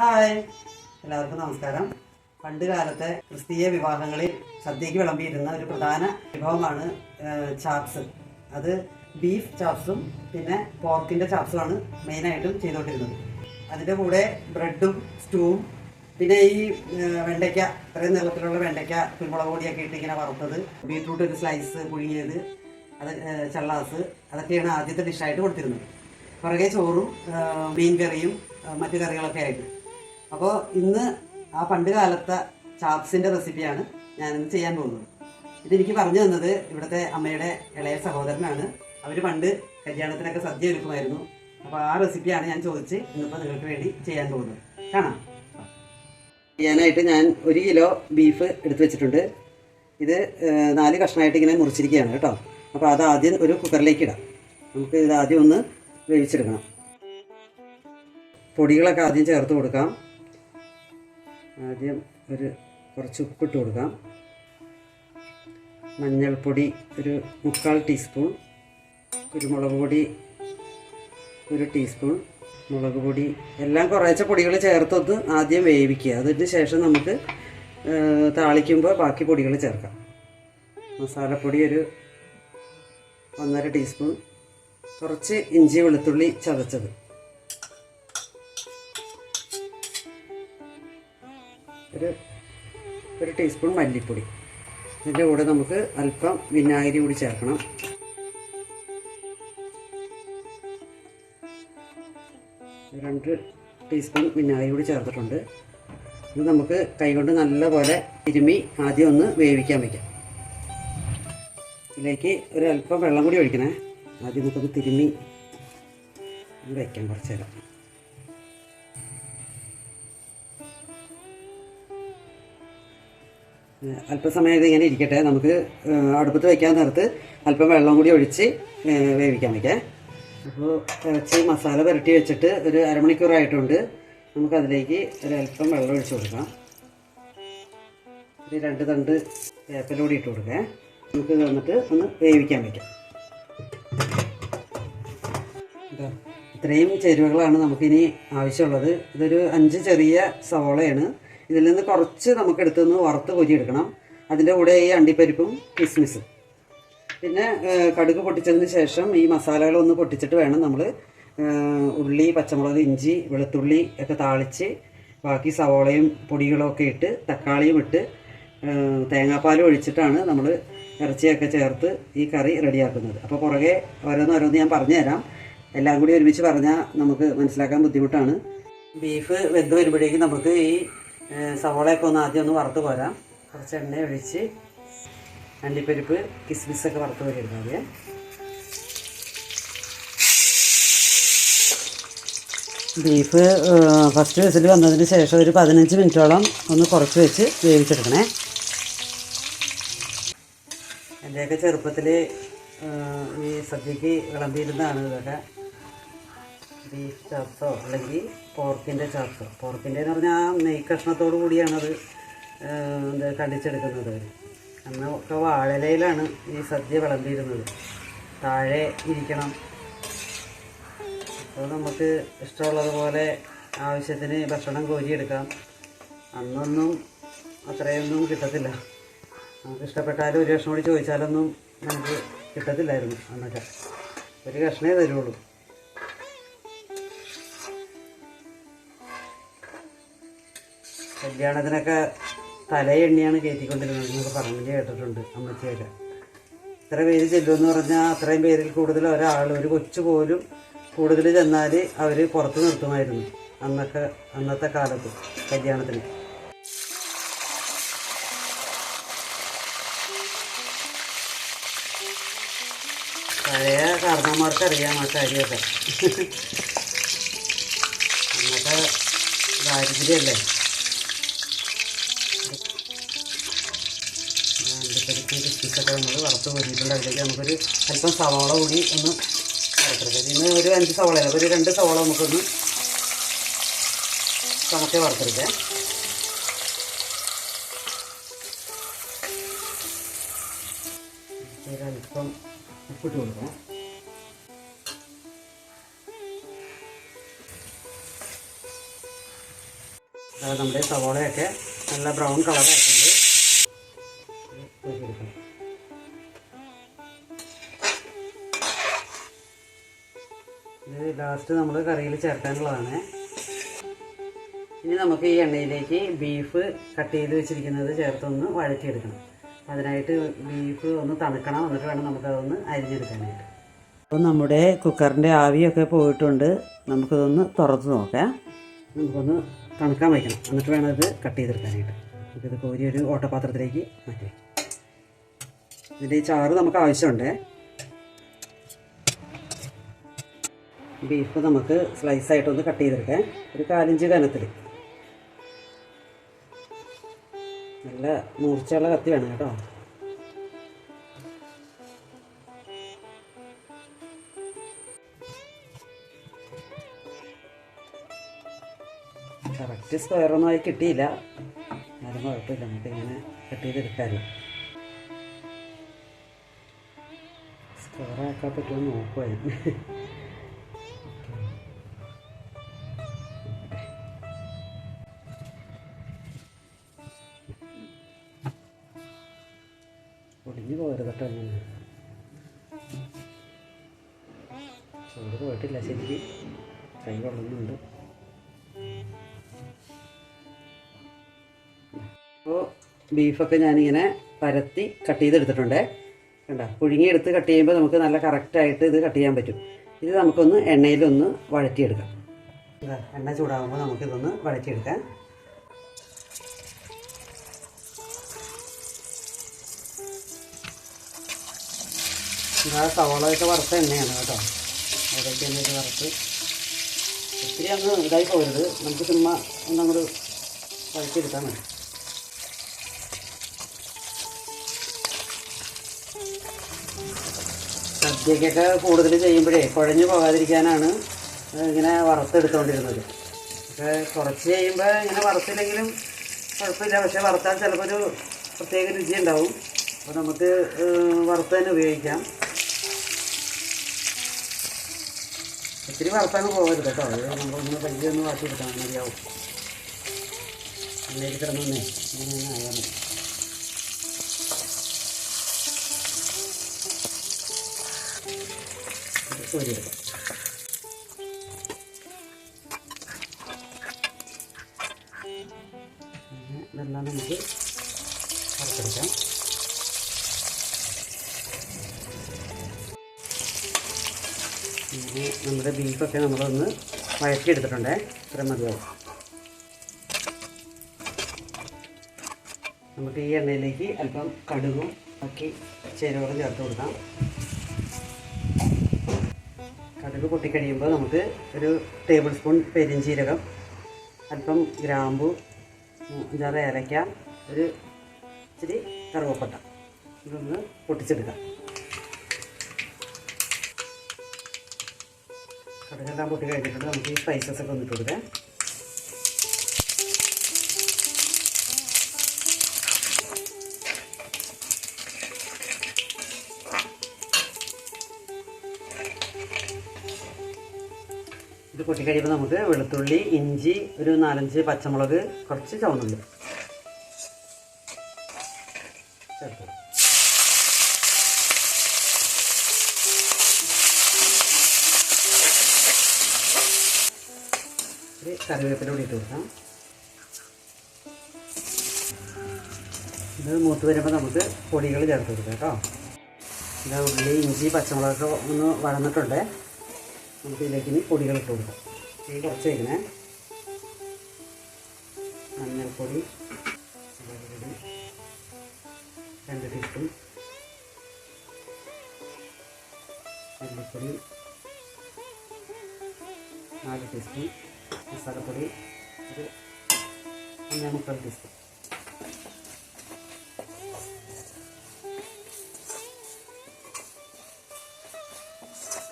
Hi. എല്ലാവർക്കും നമസ്കാരം. പണ്ട് കാലത്തെ ക്രിസ്തീയ വിവാഹങ്ങളിൽ സദ്യക്ക് വിളമ്പിയിരുന്ന ഒരു പ്രധാന വിഭവമാണ് ചാപ്സ്. അത് ബീഫ് ചാപ്സും പിന്നെ പോർക്കിന്റെ ചാപ്സുമാണ് മെയിനായിട്ടും ചെയ്തുകൊണ്ടിരുന്നത് അതിന്റെ കൂടെ ബ്രെഡും സ്റ്റൂവും പിന്നെ ഈ വെണ്ടയ്ക്ക ഇത്രയും നീളത്തിലുള്ള വെണ്ടയ്ക്ക കുരുമുളക് പൊടിയൊക്കെ ഇട്ട് ഇങ്ങനെ വറുത്തത് ബീട്രൂട്ട് ഒരു സ്ലൈസ് പുഴുങ്ങിയത് അത് ചള്ളാസ് അതൊക്കെയാണ് ആദ്യത്തെ ഡിഷായിട്ട് കൊടുത്തിരുന്നത്. പുറകെ ചോറും മീൻ കറിയും മറ്റു കറികളൊക്കെ ആയിട്ട്. അപ്പോൾ ഇന്ന് ആ പണ്ട് കാലത്തെ ചാപ്സിന്റെ റെസിപ്പിയാണ് ഞാനിന്ന് ചെയ്യാൻ പോകുന്നത്. ഇതെനിക്ക് പറഞ്ഞു തന്നത് ഇവിടുത്തെ അമ്മയുടെ ഇളയ സഹോദരനാണ്. അവർ പണ്ട് കല്യാണത്തിനൊക്കെ സദ്യ ഒരുക്കുമായിരുന്നു. അപ്പോൾ ആ റെസിപ്പിയാണ് ഞാൻ ചോദിച്ച് ഇന്നിപ്പോൾ നിങ്ങൾക്ക് വേണ്ടി ചെയ്യാൻ പോകുന്നത്. കാണാം. ചെയ്യാനായിട്ട് ഞാൻ ഒരു കിലോ ബീഫ് എടുത്തു വെച്ചിട്ടുണ്ട്. ഇത് നാല് കഷ്ണമായിട്ട് ഇങ്ങനെ മുറിച്ചിരിക്കുകയാണ് കേട്ടോ. അപ്പോൾ അത് ആദ്യം ഒരു കുക്കറിലേക്ക് ഇടാം. നമുക്ക് ഇത് ആദ്യം ഒന്ന് വേവിച്ചെടുക്കണം. പൊടികളൊക്കെ ആദ്യം ചേർത്ത് കൊടുക്കാം. ആദ്യം ഒരു കുറച്ച് ഉപ്പിട്ട് കൊടുക്കാം. മഞ്ഞൾപ്പൊടി ഒരു മുക്കാൽ ടീസ്പൂൺ കുരുമുളക് പൊടി ഒരു ടീസ്പൂൺ മുളക് പൊടി എല്ലാം കുറേശ്ശെ പൊടികൾ ചേർത്തൊന്ന് ആദ്യം വേവിക്കുക. അതിന് ശേഷം നമുക്ക് താളിക്കുമ്പോൾ ബാക്കി പൊടികൾ ചേർക്കാം. മസാലപ്പൊടി ഒരു ഒന്നര ടീസ്പൂൺ കുറച്ച് ഇഞ്ചി വെളുത്തുള്ളി ചതച്ചത്. ഒരു ഒരു ടീസ്പൂൺ മല്ലിപ്പൊടി. ഇതിന്റെ കൂടെ നമുക്ക് അല്പം വിനാഗിരി കൂടി ചേർക്കണം. രണ്ട് ടീസ്പൂൺ വിനാഗിരി കൂടി ചേർത്തിട്ടുണ്ട്. ഇത് നമുക്ക് കൈകൊണ്ട് നല്ലപോലെ തിരുമി ആദ്യം ഒന്ന് വേവിക്കാൻ വയ്ക്കാം ഇതിലേക്ക് ഒരു അല്പം വെള്ളം കൂടി ഒഴിക്കണേ. ആദ്യം നമുക്കൊന്ന് തിരുമി വയ്ക്കാം കുറച്ച് നേരം. അല്പസമയം ഇങ്ങനെ ഇരിക്കട്ടെ. നമുക്ക് അടുപ്പത്ത് വയ്ക്കാൻ നേരത്ത് അല്പം വെള്ളം കൂടി ഒഴിച്ച് വേവിക്കാൻ വയ്ക്കാം അപ്പോൾ ഇറച്ചി മസാല പുരട്ടി വെച്ചിട്ട് ഒരു അരമണിക്കൂറായിട്ടുണ്ട്. നമുക്കതിലേക്ക് അല്പം വെള്ളം ഒഴിച്ച് കൊടുക്കാം. ഒരു രണ്ട് തണ്ട് വേപ്പിലൂടി ഇട്ട് കൊടുക്കാം. നമുക്ക് വന്നിട്ട് ഒന്ന് വേവിക്കാൻ വയ്ക്കാം ഇത്രയും ചേരുവകളാണ് നമുക്കിനി ആവശ്യമുള്ളത്. ഇതൊരു അഞ്ച് ചെറിയ സവോളയാണ്. ഇതിൽ നിന്ന് കുറച്ച് നമുക്ക് എടുത്തുനിന്ന് വറുത്ത് കൊരിയെടുക്കണം. അതിന്റെ കൂടെ ഈ അണ്ടിപ്പരിപ്പും കിസ്മിസും. പിന്നെ കടുക് പൊട്ടിച്ചതിന് ശേഷം ഈ മസാലകളൊന്ന് പൊട്ടിച്ചിട്ട് വേണം നമ്മൾ ഉള്ളി പച്ചമുളക് ഇഞ്ചി വെളുത്തുള്ളി ഒക്കെ താളിച്ച് ബാക്കി സവോളയും പൊടികളൊക്കെ ഇട്ട് തക്കാളിയും ഇട്ട് തേങ്ങാപ്പാലും ഒഴിച്ചിട്ടാണ് നമ്മൾ ഇറച്ചിയൊക്കെ ചേർത്ത് ഈ കറി റെഡിയാക്കുന്നത്. അപ്പോൾ പുറകെ ഓരോന്നോരോന്ന് ഞാൻ പറഞ്ഞുതരാം എല്ലാം കൂടി ഒരുമിച്ച് പറഞ്ഞാൽ നമുക്ക് മനസ്സിലാക്കാൻ ബുദ്ധിമുട്ടാണ്. ബീഫ് വെന്ത് വരുമ്പോഴേക്കും നമുക്ക് ഈ സവോളയൊക്കെ ഒന്ന് ആദ്യം ഒന്ന് വറുത്ത് പോരാം കുറച്ച് എണ്ണ ഒഴിച്ച് അണ്ടിപ്പരിപ്പ് കിസ്മിസൊക്കെ വറുത്ത് പോരെടുക്കാം ആദ്യം. ബീഫ് ഫസ്റ്റ് വിസിൽ വന്നതിന് ശേഷം ഒരു പതിനഞ്ച് മിനിറ്റോളം ഒന്ന് കുറച്ച് വെച്ച് വേവിച്ചെടുക്കണേ. എന്റെയൊക്കെ ചെറുപ്പത്തിൽ ഈ സദ്യക്ക് വിളമ്പിയിരുന്നതാണ് ഇതൊക്കെ ബീഫ് ചാപ്സോ അല്ലെങ്കിൽ പോർക്കിന്റെ ചാപ്സോ പോർക്കിന്റെ എന്ന് പറഞ്ഞാൽ ആ നെയ് കഷ്ണത്തോടു കൂടിയാണത് എന്ത് കണ്ടിച്ചെടുക്കുന്നത് അന്ന് ഒക്കെ വാഴലയിലാണ് ഈ സദ്യ വിളമ്പിയിരുന്നത്. താഴെ ഇരിക്കണം. അപ്പോൾ നമുക്ക് ഇഷ്ടമുള്ളതുപോലെ ആവശ്യത്തിന് ഭക്ഷണം കോരിയെടുക്കാം. അന്നൊന്നും അത്രയൊന്നും കിട്ടത്തില്ല. നമുക്ക് ഇഷ്ടപ്പെട്ടാലും ഒരു കഷ്ണം കൂടി ചോദിച്ചാലൊന്നും നമുക്ക് കിട്ടത്തില്ലായിരുന്നു അന്നൊക്കെ. ഒരു കഷ്ണേ തരുള്ളൂ. കല്യാണത്തിനൊക്കെ തലയെണ്ണിയാണ് കയറ്റിക്കൊണ്ടിരുന്നത് എന്നൊക്കെ പറഞ്ഞു കേട്ടിട്ടുണ്ട് അമ്മച്ചേരെ ഇത്ര പേര് ചെല്ലുമെന്ന് പറഞ്ഞാൽ അത്രയും പേരിൽ കൂടുതൽ ഒരാൾ ഒരു കൊച്ചു പോലും കൂടുതൽ ചെന്നാൽ അവർ പുറത്ത് നിർത്തുമായിരുന്നു അന്നൊക്കെ അന്നത്തെ കാലത്ത് കല്യാണത്തിന്. പഴയ കാരണന്മാർക്ക് അറിയാം ആ കാര്യമൊക്കെ. അന്നത്തെ ദാരിദ്ര്യമല്ലേ? ബിസ്ക്കറ്റൊക്കെ നമ്മൾ വറുത്ത് പൊരിയിട്ടുണ്ട് അതിലേക്ക് നമുക്കൊരു അല്പം സവാള കൂടി ഒന്ന് വറുത്തെടുക്കാം. ഇന്ന് ഒരു അഞ്ച് സവാള ഒരു രണ്ട് സവാള നമുക്കൊന്ന് ചമക്കെ വറുത്തെടുക്കാം. ഒരല്പം ഉപ്പിട്ട് കൊടുക്കണം നമ്മുടെ സവോളയൊക്കെ നല്ല ബ്രൗൺ കളറായിട്ടുണ്ട് ഇത് നമ്മൾ കറിയിൽ ചേർക്കാനുള്ളതാണ്. ഇനി നമുക്ക് ഈ എണ്ണയിലേക്ക് ബീഫ് കട്ട് ചെയ്ത് വെച്ചിരിക്കുന്നത് ചേർത്തൊന്ന് വഴറ്റിയെടുക്കണം. അതിനായിട്ട് ബീഫ് ഒന്ന് തണുക്കണം എന്നിട്ട് വേണം നമുക്കതൊന്ന് അരിഞ്ഞെടുക്കാനായിട്ട്. അപ്പോൾ നമ്മുടെ കുക്കറിന്റെ ആവിയൊക്കെ പോയിട്ടുണ്ട്. നമുക്കിതൊന്ന് തുറത്ത് നോക്കാം. നമുക്കൊന്ന് തണുക്കാൻ വയ്ക്കണം എന്നിട്ട് വേണം ഇത് കട്ട് ചെയ്തെടുക്കാനായിട്ട്. നമുക്കിത് കോരി ഒരു ഓട്ടപാത്രത്തിലേക്ക് മാറ്റി വയ്ക്കാം ഇതിന്റെ ഈ ചാറ് നമുക്ക് ആവശ്യമുണ്ട്. ബീഫ് നമുക്ക് സ്ലൈസായിട്ടൊന്ന് കട്ട് ചെയ്തെടുക്കാം. ഒരു കാലിഞ്ച് കനത്തിൽ നല്ല മൂർച്ചയുള്ള കത്തി വേണം കേട്ടോ. കറക്റ്റ് സ്ക്വയറൊന്നും ആയി കിട്ടിയില്ല. എന്നാലും കുഴപ്പമില്ല. നമുക്ക് ഇങ്ങനെ കട്ട് ചെയ്തെടുക്കാമല്ലോ സ്ക്വയർ ആക്കാൻ പറ്റുമോ നോക്കുമായിരുന്നു ബീഫൊക്കെ ഞാനിങ്ങനെ പരത്തി കട്ട് ചെയ്തെടുത്തിട്ടുണ്ട്. കണ്ട? പുഴുങ്ങിയെടുത്ത് കട്ട് ചെയ്യുമ്പോൾ നമുക്ക് നല്ല കറക്റ്റായിട്ട് ഇത് കട്ട് ചെയ്യാൻ പറ്റും. ഇത് നമുക്കൊന്ന് എണ്ണയിലൊന്ന് വഴറ്റിയെടുക്കാം. എണ്ണ ചൂടാകുമ്പോൾ നമുക്കിതൊന്ന് വഴറ്റിയെടുക്കാം. സവാളയൊക്കെ വറുത്ത എണ്ണയാണ് കേട്ടോ. അതൊക്കെ എണ്ണയൊക്കെ വറുത്ത് ഒത്തിരി അങ്ങ് ഇതായി പോകരുത്. നമുക്ക് ചുമ്മാ ഒന്നങ്ങോട്ട് വഴറ്റിയെടുക്കാൻ മതി. സദ്യക്കൊക്കെ കൂടുതൽ ചെയ്യുമ്പോഴേ കുഴഞ്ഞു പോകാതിരിക്കാനാണ് ഇങ്ങനെ വറുത്തെടുത്തുകൊണ്ടിരുന്നത് പക്ഷേ കുറച്ച് ചെയ്യുമ്പോൾ ഇങ്ങനെ വറുത്തില്ലെങ്കിലും കുഴപ്പമില്ല. പക്ഷേ വറുത്താൽ ചിലപ്പോൾ ഒരു പ്രത്യേക രുചി ഉണ്ടാവും. അപ്പോൾ നമുക്ക് വറുത്ത് തന്നെ ഉപയോഗിക്കാം. ഒത്തിരി വറുത്തങ്ങ് പോകരുത് കേട്ടോ. അത് നമ്മളൊന്ന് പയ്യെ ഒന്ന് മതിയാവും. തന്നെ ആയാൽ കോരിയെടുക്കാം. ഇതെല്ലാം നമുക്ക് വറുത്തെടുക്കാം. നമ്മുടെ ബീഫൊക്കെ നമ്മളൊന്ന് വഴറ്റിയെടുത്തിട്ടുണ്ട്. ഇത്ര മതിയാവും. നമുക്ക് ഈ എണ്ണയിലേക്ക് അല്പം കടുകും ബാക്കി ചേരുവകളും ചേർത്ത് കൊടുക്കാം. കടുക് പൊട്ടിക്കഴിയുമ്പോൾ നമുക്ക് ഒരു ടേബിൾ സ്പൂൺ പെരിഞ്ചീരകം അല്പം ഗ്രാമ്പു അഞ്ചാറ് ഏലയ്ക്ക ഒരു ഇച്ചിരി കറുവപ്പട്ട. ഇതൊന്ന് പൊട്ടിച്ചെടുക്കാം. കടുകെല്ലാം പൊട്ടി കഴിഞ്ഞിട്ടുണ്ട്. നമുക്ക് ഈ സ്പൈസസ് ഒക്കെ ഒന്നിട്ട് കൊടുക്കാം. ഇത് പൊട്ടി കഴിയുമ്പോൾ നമുക്ക് വെളുത്തുള്ളി ഇഞ്ചി ഒരു നാലഞ്ച് പച്ചമുളക് കുറച്ച് ചുവന്നുള്ളി. ചേർത്ത്. കൊടുക്കാം. ഒരു കറിവേപ്പില കൂടി ഇട്ട് കൊടുക്കാം. ഇത് മൂത്ത് വരുമ്പോൾ നമുക്ക് പൊടികൾ ചേർത്ത് കൊടുക്കാം കേട്ടോ. ഉള്ളി ഇഞ്ചി പച്ചമുളകൊക്കെ ഒന്ന് വഴന്നിട്ടുണ്ട്. നമുക്ക് ഇതിലേക്ക് ഇനി പൊടികൾ ഇട്ട് കൊടുക്കാം. തീ കുറച്ച് വയ്ക്കണേ മഞ്ഞൾപ്പൊടി പൊടി രണ്ട് ടീസ്പൂൺ മല്ലിപ്പൊടി നാല് ടീസ്പൂൺ മസാലപ്പൊടി ഒരു ഒന്നേ ടീസ്പൂൺ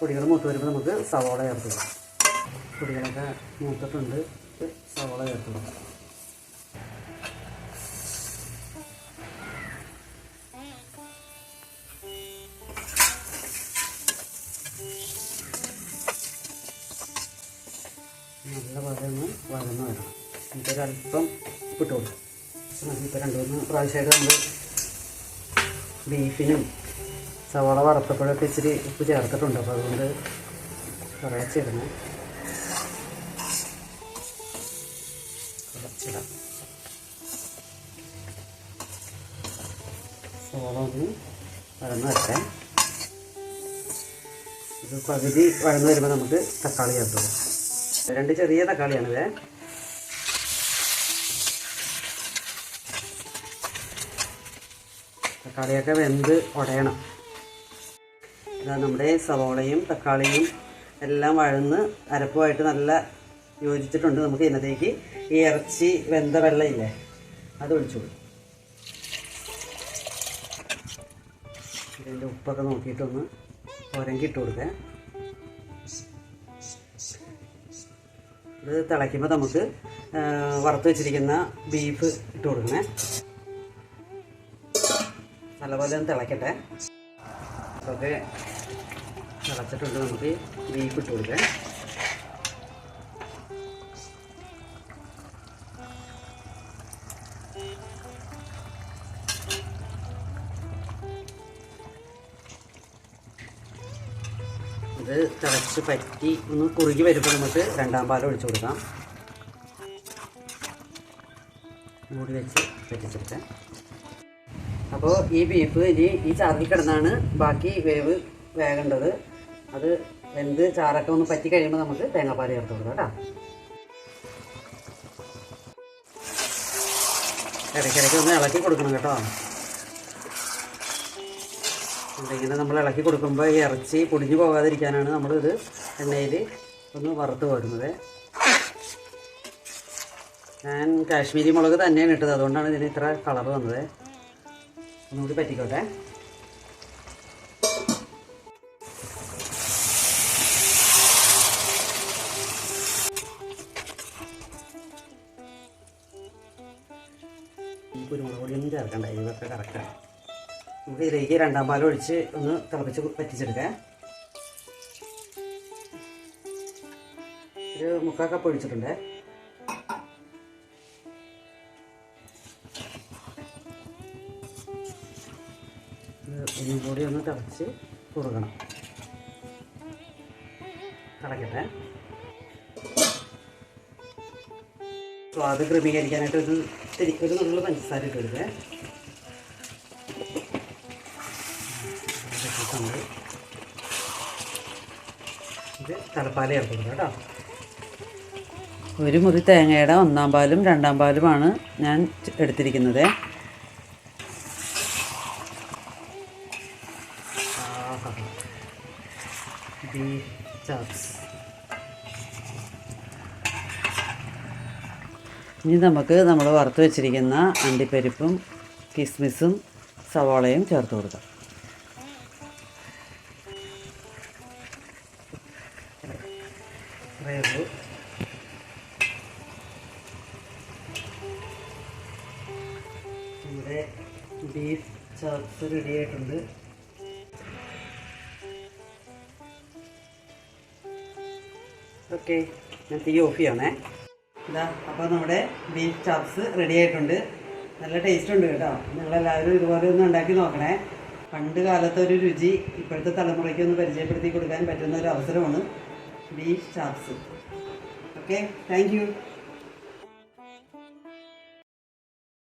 പൊടികൾ മൂത്ത് വരുമ്പോൾ നമുക്ക് സവാള ചേർത്ത് കൊടുക്കാം. പൊടികളൊക്കെ മൂത്തിട്ടുണ്ട്. സവാള ചേർത്ത് കൊടുക്കാം. നല്ല പോലെ ഒന്ന് വഴന്ന് വരണം. നമുക്കൊരു അല്പം ഉപ്പിട്ട് കൊടുക്കും. ഇപ്പോൾ രണ്ട് മൂന്ന് പ്രാവശ്യമായിട്ട് നമ്മൾ ബീഫിനും സവാള വറുത്തപ്പോഴൊക്കെ ഇച്ചിരി ഉപ്പ് ചേർത്തിട്ടുണ്ട്. അപ്പോൾ അതുകൊണ്ട് കുറച്ചിടണം. കുറച്ചിടാം. സവാള ഒന്ന് വഴന്ന് വരട്ടെ. ഇത് പകുതി വഴന്ന് വരുമ്പോൾ നമുക്ക് തക്കാളി ചേർത്ത് രണ്ട് ചെറിയ തക്കാളിയാണിത് തക്കാളിയൊക്കെ വെന്ത് ഉടയണം ഇതാ നമ്മുടെ സവോളയും തക്കാളിയും എല്ലാം വഴന്ന് അരപ്പുമായിട്ട് നല്ല യോജിച്ചിട്ടുണ്ട്. നമുക്ക് ഇതിനകത്തേക്ക് ഈ ഇറച്ചി വെന്ത വെള്ളമില്ലേ അത് ഒഴിച്ചുകൊടുക്കും ഇതിന്റെ ഉപ്പൊക്കെ നോക്കിയിട്ടൊന്ന് ഉരങ്കിട്ട് കൊടുക്കാം ഇത് തിളയ്ക്കുമ്പോൾ നമുക്ക് വറുത്ത് വെച്ചിരിക്കുന്ന ബീഫ് ഇട്ട് കൊടുക്കണേ. നല്ലപോലെ ഒന്ന് തിളയ്ക്കട്ടെ ഒക്കെ തിളച്ചിട്ടുണ്ട് നമുക്ക്. ബീഫ് ഇട്ട് കൊടുക്കാം. ഇത് തിളച്ച് പറ്റി ഒന്ന് കുറുകി വരുമ്പോൾ നമുക്ക് രണ്ടാം പാൽ ഒഴിച്ചു കൊടുക്കാം. മൂടി വെച്ച് പറ്റിച്ചെടുക്കാം. അപ്പോൾ ഈ ബീഫ് ഇനി ഈ ചാറിൽ കിടന്നാണ് ബാക്കി വേവ് വേകേണ്ടത്. അത് വെന്ത് ചാറൊക്കെ ഒന്ന് പറ്റി കഴിയുമ്പോൾ നമുക്ക് തേങ്ങാപ്പാൽ ചേർത്ത് കൊടുക്കാം കേട്ടോ. ഇടയ്ക്കിടയ്ക്ക് ഒന്ന് ഇളക്കി കൊടുക്കണം കേട്ടോ. ഇങ്ങനെ നമ്മൾ ഇളക്കി കൊടുക്കുമ്പോൾ ഈ ഇറച്ചി പൊടിഞ്ഞു പോകാതിരിക്കാനാണ് നമ്മളിത് എണ്ണയിൽ ഒന്ന് വറുത്ത് വരുന്നത് ഞാൻ കാശ്മീരി മുളക് തന്നെയാണ് ഇട്ടത്. അതുകൊണ്ടാണ് ഇതിന് ഇത്ര കളർ വന്നത്. ഒന്നുകൂടി പറ്റിക്കോട്ടെ. കുരുമുളക് പൊടിയൊന്നും ചേർക്കണ്ട ഇതൊക്കെ കറക്റ്റാണ് നമുക്ക് ഇതിലേക്ക് രണ്ടാം പാൽ ഒഴിച്ച് ഒന്ന് തിളപ്പിച്ച് പറ്റിച്ചെടുക്കാം ഒരു മുക്കാൽ കപ്പ് ഒഴിച്ചിട്ടുണ്ട്. ഒന്ന് കൊടുക്കണം. തിളക്കട്ടെ. സ്വാദ് ക്രമീകരിക്കാനായിട്ട് ഒരു ഒരു നുള്ള പഞ്ചസാര ഇട്ട് ഇത് തലപ്പാല ചേർത്ത് കേട്ടോ. ഒരു മുറി തേങ്ങയുടെ ഒന്നാം പാലും രണ്ടാം പാലുമാണ് ഞാൻ എടുത്തിരിക്കുന്നത്. ഇനി നമുക്ക് നമ്മൾ വറുത്ത് വെച്ചിരിക്കുന്ന അണ്ടിപ്പരിപ്പും കിസ്മിസും സവാളയും ചേർത്ത് കൊടുക്കാം. ഓക്കെ. ഞാൻ തീ ഓഫ് ചെയ്യണേ ഇതാ അപ്പോൾ നമ്മുടെ ബീഫ് ചാപ്സ് റെഡി ആയിട്ടുണ്ട്. നല്ല ടേസ്റ്റ് ഉണ്ട് കേട്ടോ. നിങ്ങളെല്ലാവരും ഇതുപോലെ ഒന്ന് ഉണ്ടാക്കി നോക്കണേ. പണ്ട് കാലത്തെ ഒരു രുചി ഇപ്പോഴത്തെ തലമുറയ്ക്ക് ഒന്ന് പരിചയപ്പെടുത്തി കൊടുക്കാൻ പറ്റുന്ന ഒരു അവസരമാണ് ബീഫ് ചാപ്സ് ഓക്കെ താങ്ക്